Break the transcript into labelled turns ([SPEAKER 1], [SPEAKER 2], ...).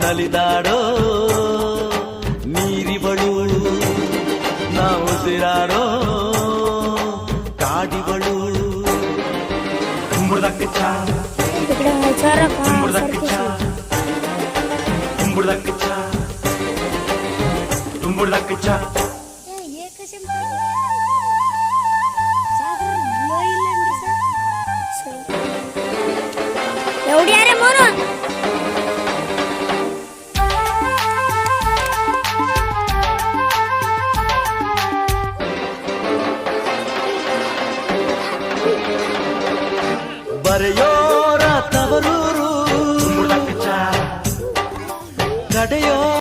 [SPEAKER 1] ನಲಿದಾಡೋ ನೀರಿವಳು ನಾ ಉಸಿರಾಡೋ ಕಾಡಿವಳು
[SPEAKER 2] ಕುಂಬುಡದಕ್ಕಿಚ್ಚ ಕುಂಬುಡದಕ್ಕಿಚ್ಚ ಕುಂಬುಡದಕ್ಕಿಚ್ಚ ಕುಂಬುಡದಕ್ಕಿಚ್ಚ ಏಕಶಂಕರ
[SPEAKER 1] ಬರೆಯೋರ ತವರೂರು. ಕಡೆಯೋ